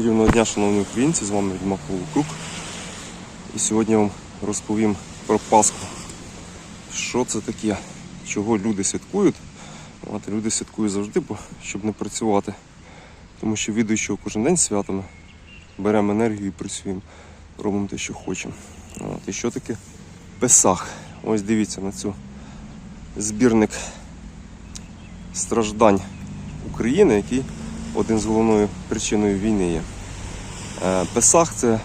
Чарівного дня, шановні українці, з вами Відьмак Крук. І сьогодні вам розповім про Пасху. Що це таке, чого люди святкують. От, люди святкують завжди, бо щоб не працювати. Тому що відуючи кожен день святами, беремо енергію і працюємо, робимо те, що хочемо. От, і що таке Песах? Ось дивіться на цю збірник страждань України, який один з головною причиною війни є. Е, Песах це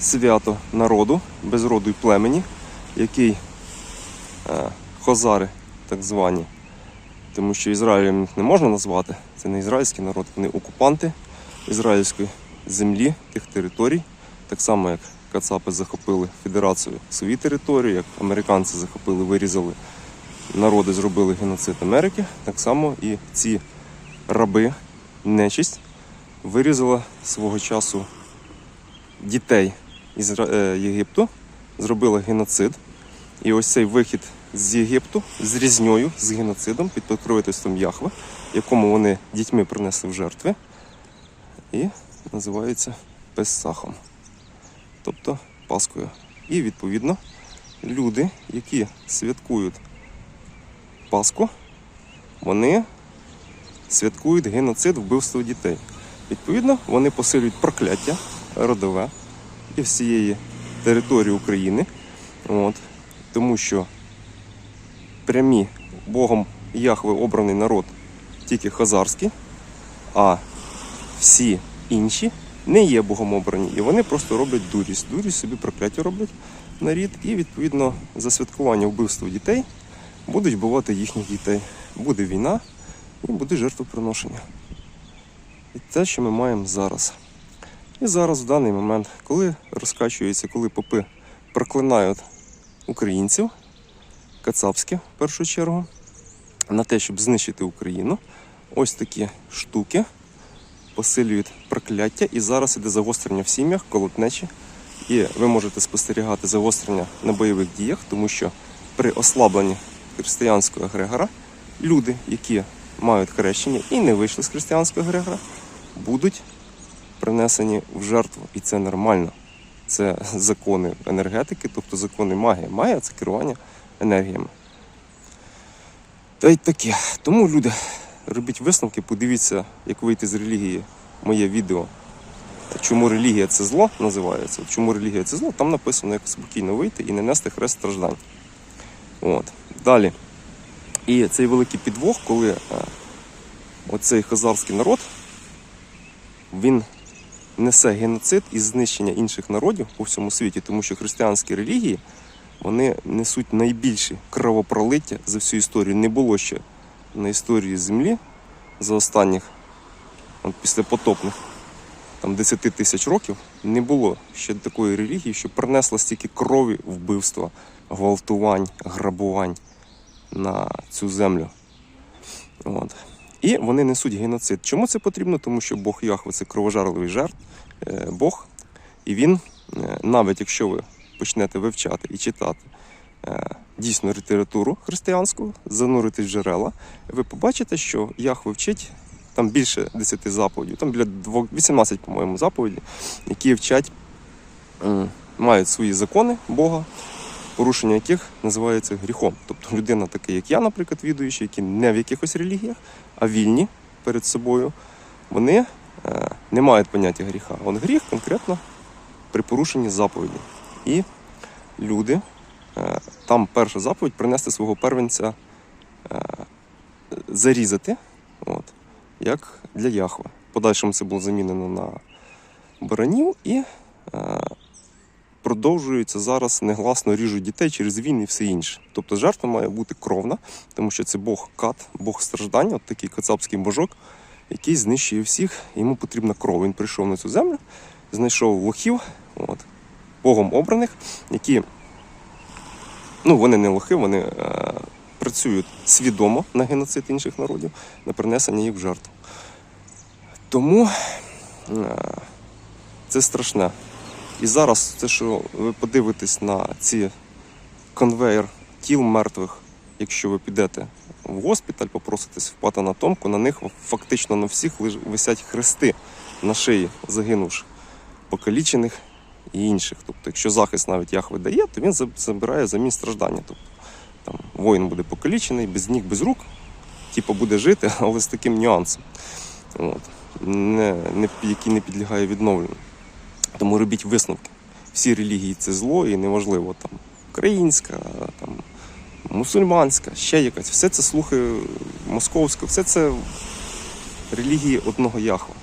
свято народу, без роду й племені, який е, хозари, так звані, тому що Ізраїлем їх не можна назвати, це не ізраїльський народ, вони окупанти ізраїльської землі, тих територій, так само як Кацапи захопили федерацію свої території, як американці захопили, вирізали народи, зробили геноцид Америки, так само і ці раби, нечисть, вирізала свого часу дітей із е, Єгипту, зробила геноцид. І ось цей вихід з Єгипту з різньою, з геноцидом під покровительством Яхве, якому вони дітьми принесли в жертви, і називається Пессахом, тобто Паскою. І відповідно люди, які святкують Пасху, вони святкують геноцид вбивство дітей. Відповідно, вони посилюють прокляття родове і всієї території України. От, тому що прямі Богом Яхве обраний народ тільки хазарський, а всі інші не є Богом обрані. І вони просто роблять дурість. Дурість собі прокляття роблять на рід, і відповідно за святкування вбивства дітей будуть вбивати їхніх дітей. Буде війна і буде жертвоприношення. І те, що ми маємо зараз. І зараз, в даний момент, коли розкачується, коли попи проклинають українців, кацапське в першу чергу, на те, щоб знищити Україну, ось такі штуки посилюють прокляття, і зараз іде загострення в сім'ях, колотнечі. І ви можете спостерігати загострення на бойових діях, тому що при ослабленні християнського егрегора люди, які мають хрещення і не вийшли з християнського егрегора, будуть принесені в жертву. І це нормально. Це закони енергетики, тобто закони магії. Магія це керування енергіями. Та й таке. Тому люди, робіть висновки, подивіться, як вийти з релігії моє відео. Чому релігія це зло називається? Чому релігія це зло? Там написано, як спокійно вийти і не нести хрест страждань. От. Далі. І цей великий підвох, коли е, оцей хазарський народ він несе геноцид і знищення інших народів по всьому світі, тому що християнські релігії вони несуть найбільші кровопролиття за всю історію. Не було ще на історії землі за останніх от, післyapотопних там 10 тисяч років не було ще такої релігії, що принесла стільки крові, вбивства, гвалтувань, грабувань на цю землю. От. І вони несуть геноцид. Чому це потрібно? Тому що Бог Яхве це кровожарливий жертв, е, Бог. І він, е, навіть якщо ви почнете вивчати і читати е, дійсно літературу християнську, зануритись в джерела, ви побачите, що Яхве вчить там більше 10 заповідей, там біля двох- 18, по-моєму, заповідей, які вчать, мають свої закони Бога, порушення яких називається гріхом. Тобто людина, така як я, наприклад, відуючий, які не в якихось релігіях, а вільні перед собою, вони е, не мають поняття гріха. От гріх конкретно при порушенні заповіді. І люди, е, там перша заповідь принести свого первенця е, зарізати, от, як для Яхве. Подальшому це було замінено на баранів і продовжується зараз негласно ріжуть дітей через війни і все інше. Тобто жертва має бути кровна, тому що це Бог кат, Бог страждання, от такий кацапський божок, який знищує всіх. Йому потрібна кров. Він прийшов на цю землю, знайшов лохів, от, Богом обраних, які, ну вони не лохи, вони е, працюють свідомо на геноцид інших народів, на принесення їх в жертву. Тому е, це страшне. І зараз те, що ви подивитесь на ці конвейер тіл мертвих, якщо ви підете в госпіталь, попроситесь в патанатомку, на них фактично на всіх висять хрести на шиї загинувших, покалічених і інших. Тобто, якщо захист навіть Яхве дає, то він забирає замін страждання. Тобто там воїн буде покалічений, без ніг, без рук, типу буде жити, але з таким нюансом, От. Не, не, який не підлягає відновленню. Тому робіть висновки. Всі релігії це зло, і неважливо там українська, там мусульманська, ще якась. Все це слухи московська, все це релігії одного Яхва.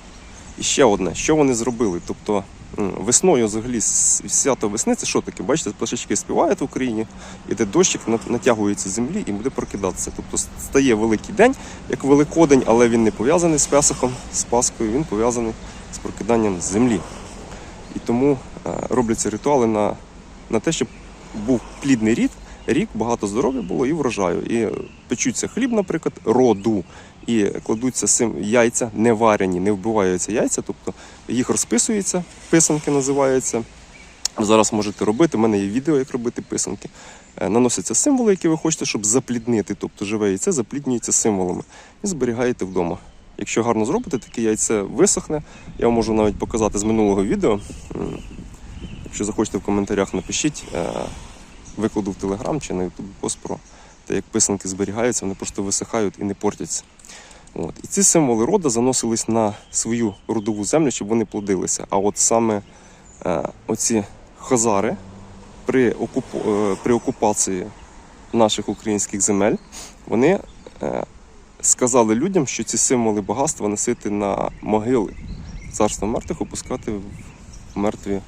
І ще одне, що вони зробили? Тобто весною взагалі свято весни це що таке? Бачите, пташечки співають в Україні, іде дощик, натягується землі і буде прокидатися. Тобто стає великий день, як Великодень, але він не пов'язаний з Песохом, з Паскою, він пов'язаний з прокиданням землі. І тому е, робляться ритуали на, на те, щоб був плідний рід, рік, багато здоров'я було і врожаю. І печуться хліб, наприклад, роду, і кладуться сим яйця, не варені, не вбиваються яйця, тобто їх розписується, писанки називаються. Зараз можете робити. У мене є відео, як робити писанки. Е, Наносяться символи, які ви хочете, щоб запліднити, тобто живе яйце запліднюється символами і зберігаєте вдома. Якщо гарно зробите, таке яйце висохне. Я вам можу навіть показати з минулого відео. Якщо захочете в коментарях, напишіть, е, викладу в Телеграм чи на YouTube пост про те, як писанки зберігаються, вони просто висихають і не портяться. От. І ці символи роду заносились на свою родову землю, щоб вони плодилися. А от саме е, оці хазари при, окуп... е, при окупації наших українських земель, вони сказали людям, що ці символи багатства носити на могили, царство мертвих опускати в мертві,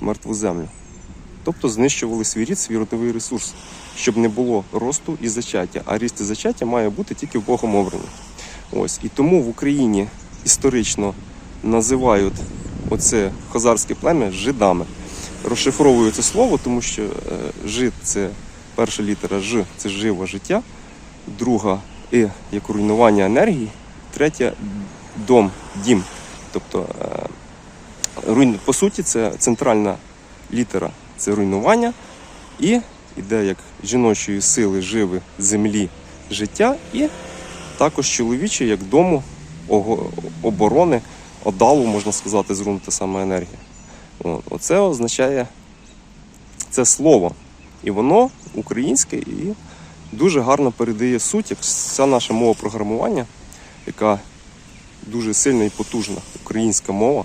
мертву землю. Тобто знищували свій рід, свій родовий ресурс, щоб не було росту і зачаття. А ріст і зачаття має бути тільки в Богом обрані. Ось. І тому в Україні історично називають оце хазарське плем'я жидами. Розшифровую це слово, тому що е, жид це перша літера Ж це живе життя, друга І як руйнування енергії, третя дом, дім. Тобто, е, по суті, це центральна літера це руйнування, і іде як жіночої сили живи землі життя, і також чоловіче як дому оборони, одалу, можна сказати, з руну та сама енергія. Оце означає це слово. І воно українське і дуже гарно передає суть, як вся наша мова програмування, яка дуже сильна і потужна українська мова,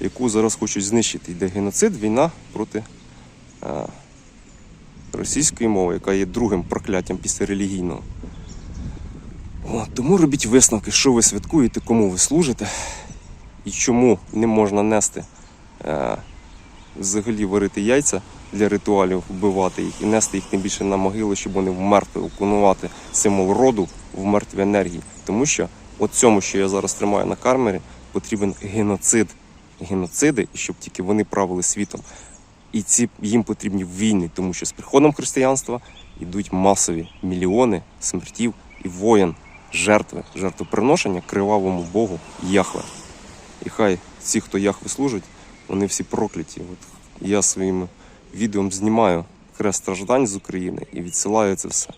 яку зараз хочуть знищити. Йде геноцид, війна проти е, російської мови, яка є другим прокляттям після релігійного. От, тому робіть висновки, що ви святкуєте, кому ви служите і чому не можна нести е, взагалі варити яйця для ритуалів, вбивати їх і нести їх тим більше на могилу, щоб вони вмерти, окунувати символ роду в мертві енергії. Тому що от цьому, що я зараз тримаю на камері, потрібен геноцид. Геноциди, щоб тільки вони правили світом. І ці їм потрібні війни, тому що з приходом християнства йдуть масові мільйони смертів і воєн, жертви, жертвоприношення кривавому Богу Яхве. І хай ці, хто Яхве служить, вони всі прокляті. От я своїм відео знімаю хрест страждань з України і відсилаю це все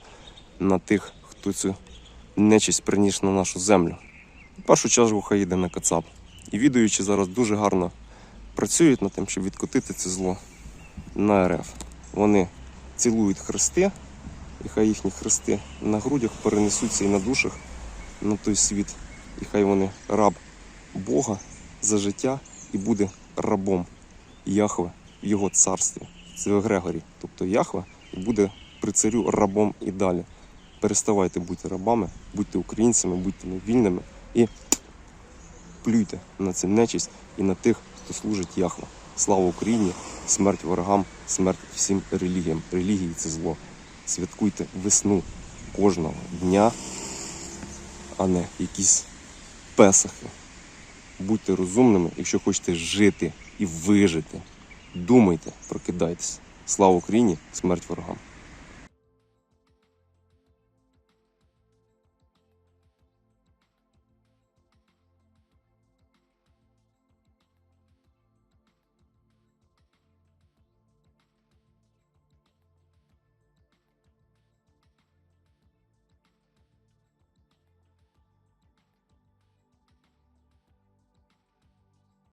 на тих, хто цю нечисть приніс на нашу землю. Першу чергу хай йде на Кацап. І відуючі зараз дуже гарно працюють над тим, щоб відкотити це зло на РФ. Вони цілують хрести, і хай їхні хрести на грудях перенесуться і на душах на той світ. І хай вони раб Бога за життя і буде рабом Яхве в його царстві. Це Грегорі. Тобто Яхве і буде при царю рабом і далі. Переставайте бути рабами, будьте українцями, будьте вільними і плюйте на цю нечисть і на тих, хто служить Яхве. Слава Україні, смерть ворогам, смерть всім релігіям. Релігії це зло. Святкуйте весну кожного дня, а не якісь песахи. Будьте розумними, якщо хочете жити і вижити. Думайте, прокидайтесь. Слава Україні, смерть ворогам.